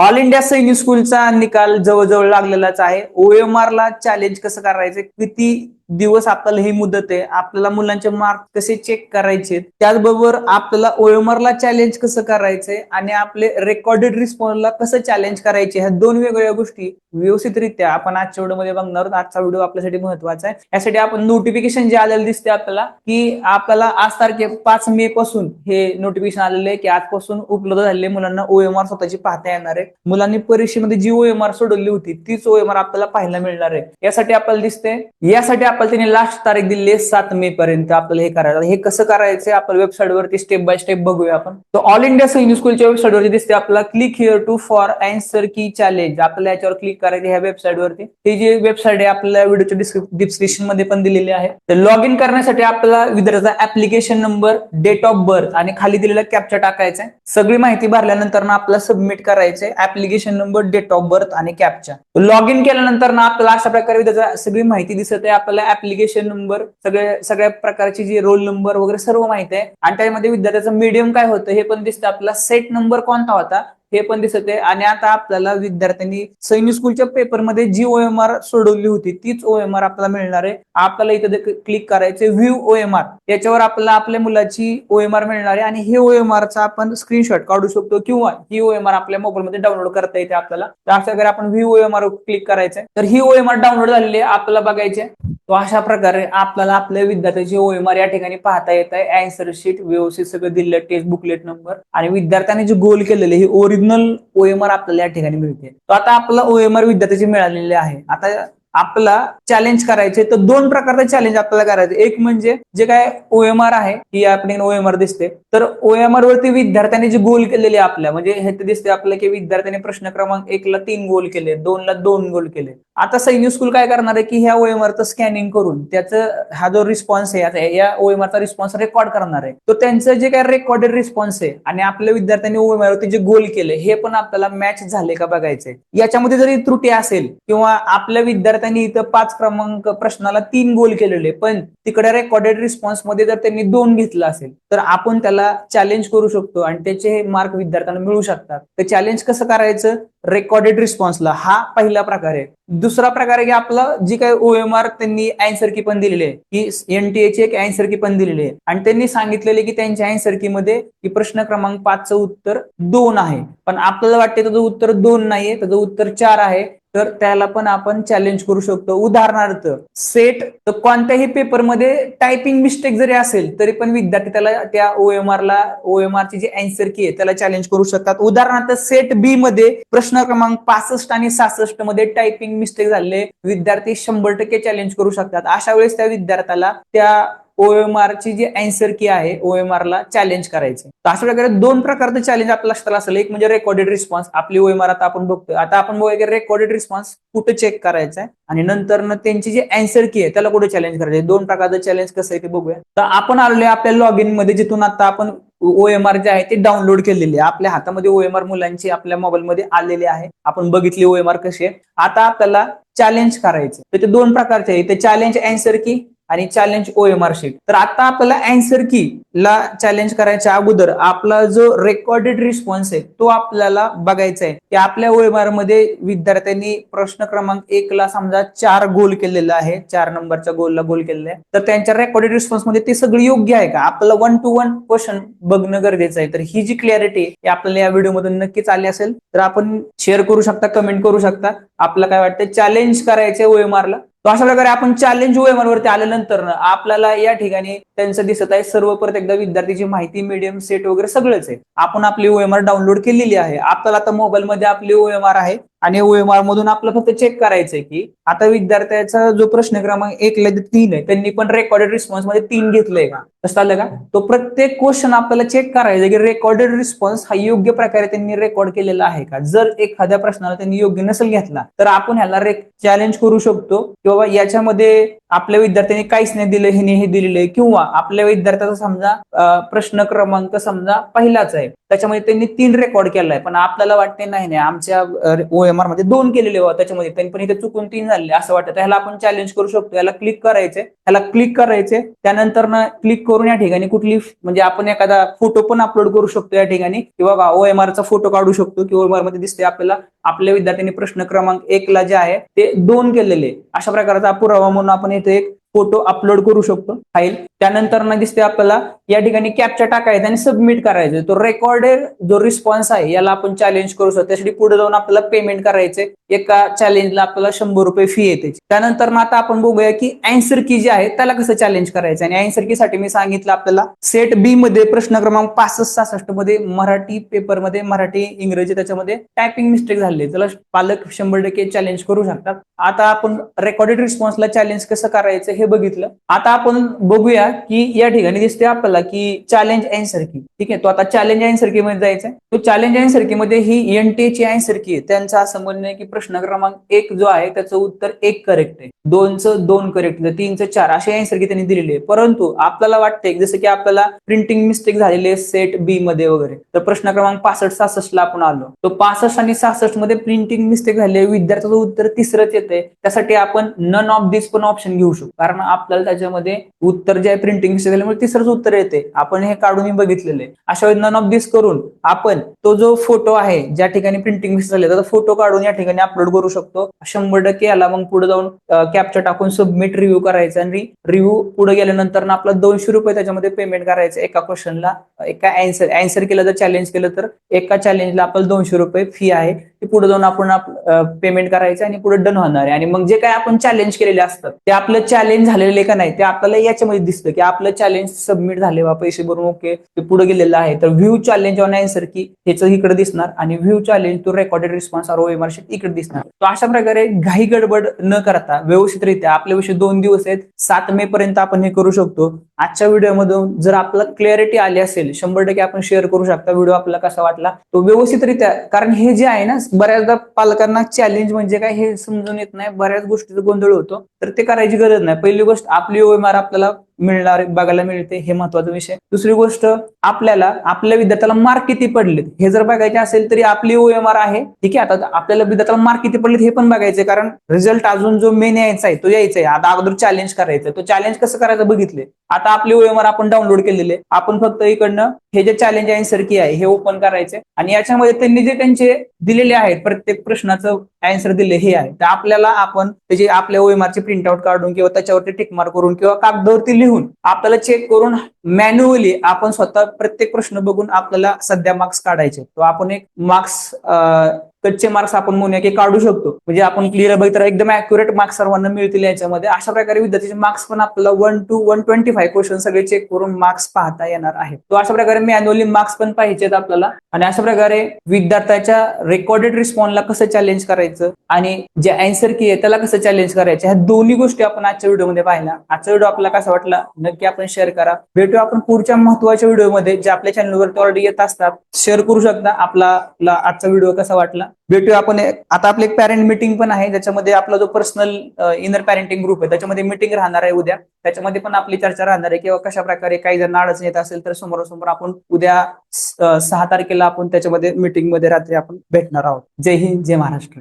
All India सैनिक स्कूलचा निकाल जवळजवळ लागलेलाच आहे. ओएमआर ला चॅलेंज कसं करायचं? किती दिवस आपल्याला ही मुदत आहे? आपल्याला मुलांचे मार्क कसे चेक करायचे? त्याचबरोबर आपल्याला ओएमआर ला चॅलेंज कसं करायचंय? आणि आपले रेकॉर्डेड रिस्पॉन्सला कसं चॅलेंज करायचे? ह्या दोन वेगवेगळ्या गोष्टी व्यवस्थितरित्या आपण आजच्या व्हिडिओमध्ये बघणार आजचा व्हिडिओ आपल्यासाठी महत्त्वाचा आहे. यासाठी आपण नोटिफिकेशन जे आलेलं दिसते आपल्याला की आपल्याला आज तारखे पाच मे पासून हे नोटिफिकेशन आलेलं आहे की आजपासून उपलब्ध झालेले मुलांना ओएमआर स्वतःची पाहता येणार आहे. मुलांनी परीक्षेमध्ये जी ओएमआर सोडवली होती तीच ओएमआर आपल्याला पाहायला मिळणार आहे. यासाठी आपल्याला दिसते यासाठी आपल्याला त्यांनी लास्ट तारीख दिली आहे सात मे पर्यंत आपल्याला हे करायचं हे कसं करायचं आपण वेबसाईट वरती स्टेप बाय स्टेप बघूया आपण. तर ऑल इंडिया सैनिक स्कूलच्या वेबसाईट वरती दिसते आपल्याला click here to for answer key challenge आपल्याला याच्यावर क्लिक करायची ह्या वेबसाईट वरती. ही जी वेबसाईट आहे आपल्याला व्हिडिओच्या डिस्क्रिप्शनमध्ये पण दिलेली आहे. तर लॉग इन करण्यासाठी आपल्याला विद्यार्थ्याचा application number date of birth आणि खाली दिलेला कॅप्चा टाकायचा आहे. सगळी माहिती भरल्यानंतर ना आपल्याला सबमिट करायचंय application number date of birth आणि कॅप्चा लॉग इन केल्यानंतर ना आपल्याला अशा प्रकारे विद्यार्थ्याचा सगळी माहिती दिसत आहे. आपल्याला ऍप्लिकेशन नंबर सगळे सगळ्या प्रकारची जी रोल नंबर वगैरे सर्व माहिती आहे. आणि त्यामध्ये विद्यार्थ्याचं मीडियम काय होतं हे पण दिसतं. आपला सेट नंबर कोणता होता? हे पण दिसत आहे. आणि आता आपल्याला विद्यार्थ्यांनी सैनिक स्कूलच्या पेपरमध्ये जी ओएमआर सोडवली होती तीच ओएमआर आपल्याला मिळणार आहे. आपल्याला इथे क्लिक करायचे व्ह्यू ओएमआर याच्यावर आपल्याला आपल्या मुलाची ओएमआर मिळणार आहे. आणि हे OMR चा आपण स्क्रीनशॉट काढू शकतो किंवा ही ओएमआर आपल्या मोबाईलमध्ये डाउनलोड करता येते आपल्याला. तर अशा प्रकारे आपण व्ह्यू ओएमआर क्लिक करायचंय. तर ही ओएमआर डाउनलोड झालेली आहे आपल्याला बघायचे तो अशा प्रकारे आपल्याला आपल्या विद्यार्थ्याची ओएमआर या ठिकाणी पाहता येत आहे अँसर शीट व्यवस्थित सगळं दिलं टेक्स्ट बुकलेट नंबर आणि विद्यार्थ्यांनी जे गोल केलेले हे ओरिजिनल ओएमआर आपल्याला या ठिकाणी मिळते. तो आता आपला ओएमआर विद्यार्थ्याची मिळालेले आहे. आता आपला चॅलेंज करायचे तर दोन प्रकारचे चॅलेंज आपल्याला करायचे. एक म्हणजे जे काय ओएमआर आहे ही आपण ओएमआर दिसते. तर ओएमआर वरती विद्यार्थ्यांनी जे गोल केलेले आपल्या म्हणजे हे दिसते आपल्याला की विद्यार्थ्यांनी प्रश्न क्रमांक एक ला तीन गोल केले दोन ला दोन गोल केले. आता सैनिक स्कूल काय करणार आहे की ह्या ओएमआरचं स्कॅनिंग करून त्याचं हा जो रिस्पॉन्स आहे आता या ओएमआरचा रिस्पॉन्स रेकॉर्ड करणार आहे. तो त्यांचं जे काय रेकॉर्डेड रिस्पॉन्स आहे आणि आपल्या विद्यार्थ्यांनी ओएमआर वरती जे गोल केले हे पण आपल्याला मॅच झाले का बघायचे. याच्यामध्ये जरी त्रुटी असेल किंवा आपल्या त्यांनी इथं पाच क्रमांक प्रश्नाला तीन गोल केलेले पण तिकडे रेकॉर्डेड रिस्पॉन्समध्ये जर त्यांनी दोन घेतलं असेल तर आपण त्याला चॅलेंज करू शकतो आणि त्याचे हे मार्क विद्यार्थ्यांना मिळू शकतात. तर चॅलेंज कसं करायचं? रेकॉर्डेड रिस्पॉन्सला हा पहिला प्रकार आहे. दुसरा प्रकार आहे की आपलं जी काही ओएमआर त्यांनी अँसर की पण दिलेली आहे. की एनटीए ची एक अँसर की पण दिलेली आहे. आणि त्यांनी सांगितलेले की त्यांच्या अँसर की मध्ये की प्रश्न क्रमांक पाचचं उत्तर दोन आहे. पण आपल्याला वाटते त्याचं उत्तर दोन नाहीये त्याचं उत्तर चार आहे. तर त्याला पण आपण चॅलेंज करू शकतो. उदाहरणार्थ सेट तर कोणत्याही पेपरमध्ये टायपिंग मिस्टेक जरी असेल तरी पण विद्यार्थी त्याला त्या ओएमआर ला ओएमआर ची जी अँसर की आहे त्याला चॅलेंज करू शकतात. उदाहरणार्थ सेट बी मध्ये प्रश्न क्रमांक पासष्ट आणि सहासष्टमध्ये टायपिंग मिस्टेक झाले विद्यार्थी शंभर टक्के चॅलेंज करू शकतात. अशा वेळेस त्या विद्यार्थ्याला त्या ओएमआर ची जी अँसर की आहे ओएमआर ला चॅलेंज करायचे तर अशा प्रकारे दोन प्रकारचे चॅलेंज आपल्या लक्षात असेल एक म्हणजे रेकॉर्डेड रिस्पॉन्स आपली ओएमआर आता आपण बघतोय. आता आपण बघूया की रेकॉर्डेड रिस्पॉन्स कुठे चेक करायचा आहे आणि नंतर त्यांची जी अँसर की आहे त्याला कुठे चॅलेंज करायचे दोन प्रकारचं चॅलेंज कसं आहे ते बघूया. तर आपण आलोय आपल्या लॉग इनमध्ये जिथून आता आपण ओएमआर जे आहे ते डाउनलोड केलेले आहे. आपल्या हातामध्ये ओएमआर मुलांची आपल्या मोबाईलमध्ये आलेले आहे. आपण बघितली ओएमआर कशी आहे आता आपल्याला चॅलेंज करायचं तर ते दोन प्रकारचे आहे ते चॅलेंज अँसर की आणि चॅलेंज ओएमआर शीट तर आता आपल्याला अँसर की ला चॅलेंज करायच्या अगोदर आपला जो रेकॉर्डेड रिस्पॉन्स आहे तो आपल्याला बघायचा आहे. की आपल्या ओएमआरमध्ये विद्यार्थ्यांनी प्रश्न क्रमांक एक ला समजा चार गोल केलेला आहे चार नंबरच्या गोलला गोल केलेला आहे. तर त्यांच्या रेकॉर्डेड रिस्पॉन्समध्ये ते सगळं योग्य आहे का? आपल्याला वन टू वन क्वेश्चन बघणं गरजेचं आहे. तर ही जी क्लॅरिटी आहे आपल्याला या व्हिडिओमधून नक्कीच आली असेल. तर आपण शेअर करू शकता कमेंट करू शकता. आपलं काय वाटतं चॅलेंज करायचंय ओएमआरला तो अशा प्रकारे आपण चॅलेंज ओएमआर वरती आल्यानंतर आपल्याला या ठिकाणी त्यांचं दिसत आहे सर्व परत एकदा विद्यार्थीची माहिती मीडियम सेट वगैरे सगळंच आहे. आपण आपली ओएमआर डाउनलोड केलेली आहे. आपल्याला आता मोबाईलमध्ये आपली ओएमआर आहे. आणि ओएमआर मधून आपलं फक्त चेक करायचंय की आता विद्यार्थ्याचा जो प्रश्न क्रमांक एक तीन आहे त्यांनी पण रेकॉर्डेड रिस्पॉन्समध्ये तीन घेतलंय का? कसं आलं का? तो प्रत्येक क्वेश्चन आपल्याला चेक करायचा की रेकॉर्डेड रिस्पॉन्स हा योग्य प्रकारे त्यांनी रेकॉर्ड केलेला आहे का? जर एखाद्या प्रश्नाला त्यांनी योग्य नसेल घेतला तर आपण ह्याला चॅलेंज करू शकतो. की बाबा याच्यामध्ये आपल्या विद्यार्थ्यांनी काहीच नाही दिलं हिने हे दिलेलं आहे. किंवा आपल्या विद्यार्थ्याचा समजा प्रश्न क्रमांक समजा पहिलाच आहे. त्याच्यामध्ये त्यांनी तीन रेकॉर्ड केलाय पण आपल्याला वाटते नाही नाही आमच्या ओएमआरमध्ये दोन केलेले त्याच्यामध्ये त्यांनी पण इथे चुकून तीन झाले असं वाटतं. ह्याला आपण चॅलेंज करू शकतो. याला क्लिक करायचे. ह्याला क्लिक करायचे. त्यानंतर ना क्लिक करून या ठिकाणी कुठली म्हणजे आपण एखादा फोटो पण अपलोड करू शकतो या ठिकाणी. किंवा ओएमआरचा चा फोटो काढू शकतो. की ओएमआरमध्ये दिसते आपल्याला आपल्या विद्यार्थ्यांनी प्रश्न क्रमांक एक ला जे आहे ते दोन केलेले अशा प्रकारचा पुरावा म्हणून आपण इथे एक फोटो अपलोड करू शकतो फाईल त्यानंतर ना दिसते आपल्याला या ठिकाणी कॅप्चा टाकायचा आणि सबमिट करायचं. तो रेकॉर्डेड जो रिस्पॉन्स आहे याला आपण चॅलेंज करू शकतो. त्यासाठी पुढे जाऊन आपल्याला पेमेंट करायचे एका चॅलेंजला आपल्याला शंभर रुपये फी येते. त्यानंतर मग आता आपण बघूया की अँसर की जी आहे त्याला कसं चॅलेंज करायचं? आणि अँसर की साठी मी सांगितलं आपल्याला सेट बी मध्ये प्रश्न क्रमांक पासष्ट सहासष्टमध्ये मराठी पेपरमध्ये मराठी इंग्रजी त्याच्यामध्ये टायपिंग मिस्टेक झाले. त्याला पालक शंभर टक्के चॅलेंज करू शकतात. आता आपण रेकॉर्डेड रिस्पॉन्सला चॅलेंज कसं करायचं हे बघितलं. आता आपण बघूया की या ठिकाणी दिसते आपल्याला की चॅलेंज अँसर की. ठीक आहे तो आता चॅलेंज अँसर की मध्ये जायचं आहे तो चॅलेंज अँसर की मध्ये ही एनटीएची अँसर की आहे. त्यांचं असं म्हणणं आहे की प्रश्न क्रमांक एक जो आहे त्याचं उत्तर एक करेक्ट आहे. दोनचं दोन करेक्ट तीनचं चार असे आन्सर की त्यांनी दिलेले आहे. परंतु आपल्याला वाटते जसं की आपल्याला प्रिंटिंग मिस्टेक झालेली आहे सेट बी मध्ये वगैरे. तर प्रश्न क्रमांक पासष्ट सहासष्ट ला आपण आलो. तो पासष्ट आणि सहासष्टमध्ये प्रिंटिंग मिस्टेक झाली आहे. विद्यार्थ्याचं उत्तर तिसरंच येते त्यासाठी आपण नन ऑफ दिस पण ऑप्शन घेऊ शकतो. कारण आपल्याला त्याच्यामध्ये उत्तर जे आहे प्रिंटिंग मिस्टेक झाल्यामुळे तिसरंच उत्तर येते. आपण हे काढून बघितलेले अशा वेळी नन ऑफ दिस करून आपण तो जो फोटो आहे ज्या ठिकाणी प्रिंटिंग मिस्टेक झाले त्याचा फोटो काढून या ठिकाणी अपलोड करू शकतो. शंभर टक्के याला मग पुढे जाऊन कॅप्चर टाकून सबमिट रिव्ह्यू करायचा आणि रिव्ह्यू पुढे गेल्यानंतर ना आपला दोनशे रुपये त्याच्यामध्ये पेमेंट करायचं एका क्वेश्चनला एका अँसर अँसर केलं तर चॅलेंज केलं तर एका चॅलेंजला आपल्याला दोनशे रुपये फी आहे. ती पुढे जाऊन आपण पेमेंट करायचं आणि पुढे डन होणार आहे. आणि मग जे काय आपण चॅलेंज केलेले असतात ते आपलं चॅलेंज झालेले का नाही ते आपल्याला याच्यामध्ये दिसतं की आपलं चॅलेंज सबमिट झाले बा पैसे भरून ओके ते पुढे गेलेलं आहे. तर व्ह्यू चॅलेंज ऑन आन्सर की ह्याचं इकडे दिसणार आणि व्ह्यू चॅलेंज तो रेकॉर्डेड रिस्पॉन्स आर ओएमआर इकडे दिसणार. तो अशा प्रकारे घाई गडबड न करता व्यवस्थितरित्या आपल्या विषयी दोन दिवस आहेत. सात मे पर्यंत आपण हे करू शकतो. आजच्या व्हिडिओमधून जर आपल्याला क्लॅरिटी आली असेल शंभर टक्के आपण शेअर करू शकता व्हिडिओ आपल्याला कसा वाटला तो व्यवस्थितरित्या कारण हे जे आहे ना बऱ्याचदा पालकांना चॅलेंज म्हणजे काय हे समजून येत नाही बऱ्याच गोष्टीचा गोंधळ होतो तर ते करायची गरज नाही. पहिली गोष्ट आपली ओएमआर आपल्याला मिळणार बघायला मिळते हे महत्त्वाचा विषय. दुसरी गोष्ट आपल्याला आपल्या विद्यार्थ्याला मार्क किती पडलेत? हे जर बघायचे असेल तरी आपली ओएमआर आहे. ठीक आहे? आता आपल्याला विद्यार्थ्याला मार्क किती पडलेत हे पण बघायचे कारण रिझल्ट अजून जो मेन यायचा आहे तो यायचा आहे आता अगोदर चॅलेंज करायचं. तो चॅलेंज कसं करायचं बघितले आता आपली ओएमआर आपण डाउनलोड केलेले आपण फक्त इकडनं हे जे चॅलेंज अँसर की आहे हे ओपन करायचे आणि याच्यामध्ये त्यांनी जे त्यांचे दिलेले आहेत प्रत्येक प्रश्नाचं अँसर दिले हे आहे. तर आपल्याला आपण त्याचे आपल्या ओएमआरचे प्रिंटआउट काढून किंवा त्याच्यावरती टिकमार्क करून किंवा कागदावरती लिहून आपल्याला चेक करून मॅन्युअली आपण स्वतः प्रत्येक प्रश्न बघून आपल्याला सध्या मार्क्स काढायचे. तो आपण एक मार्क्स कच्चे मार्क्स आपण म्हणूया की काढू शकतो. म्हणजे आपण क्लिअर बघितलं एकदम अॅक्युरेट मार्क्स सर्वांना मिळतील याच्यामध्ये. अशा प्रकारे विद्यार्थ्याचे मार्क्स पण आपल्याला one two one twenty five question सगळे चेक करून मार्क्स पाहता येणार आहे तो अशा प्रकारे मॅन्युअली मार्क्स पण पाहिजेत आपल्याला. आणि अशा प्रकारे विद्यार्थ्याच्या रेकॉर्डेड रिस्पॉन्सला कसं चॅलेंज करायचं आणि जे अँसर की आहे त्याला कसं चॅलेंज करायचं ह्या दोन्ही गोष्टी आपण आजच्या व्हिडिओमध्ये पाहिल्या. आजचा व्हिडिओ आपल्याला कसा वाटला? नक्की आपण शेअर करा. भेटू आपण पुढच्या महत्त्वाच्या व्हिडिओमध्ये जे आपल्या चॅनलवरती ऑलरेडी येत असतात. शेअर करू शकता. आपला आजचा व्हिडिओ कसा वाटला? भेटूया आपण आता आपली एक पॅरेंट मिटिंग पण आहे ज्याच्यामध्ये आपला जो पर्सनल इनर पॅरेंटिंग ग्रुप आहे त्याच्यामध्ये मिटिंग राहणार आहे उद्या. त्याच्यामध्ये पण आपली चर्चा राहणार आहे किंवा कशा प्रकारे काही जर अडचण येत असेल तर समोरासमोर आपण उद्या सहा तारखेला आपण त्याच्यामध्ये मीटिंगमध्ये रात्री आपण भेटणार आहोत. जय हिंद जय महाराष्ट्र.